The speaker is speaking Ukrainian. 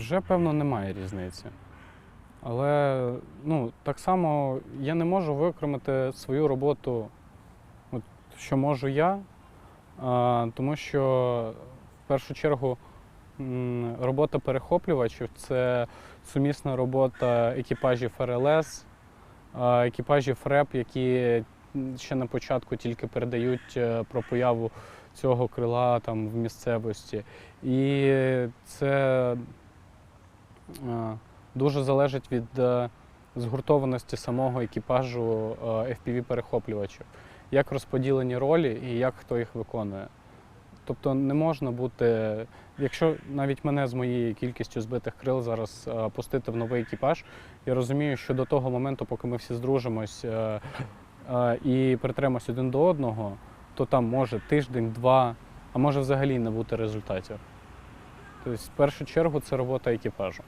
Вже, певно, немає різниці. Але ну, так само я не можу виокремити свою роботу, от, що можу я, а, тому що в першу чергу робота перехоплювачів це сумісна робота екіпажів РЛС, екіпажів РЕП, які ще на початку тільки передають е, про появу цього крила там, в місцевості. І це дуже залежить від е, згуртованості самого екіпажу FPV-перехоплювачів, як розподілені ролі і як хто їх виконує. Тобто не можна бути, якщо навіть мене з моєю кількістю збитих крил зараз е, пустити в новий екіпаж, я розумію, що до того моменту, поки ми всі здружимось е, е, і притремось один до одного, то там може тиждень, два, а може взагалі не бути результатів. Тобто, в першу чергу, це робота екіпажу.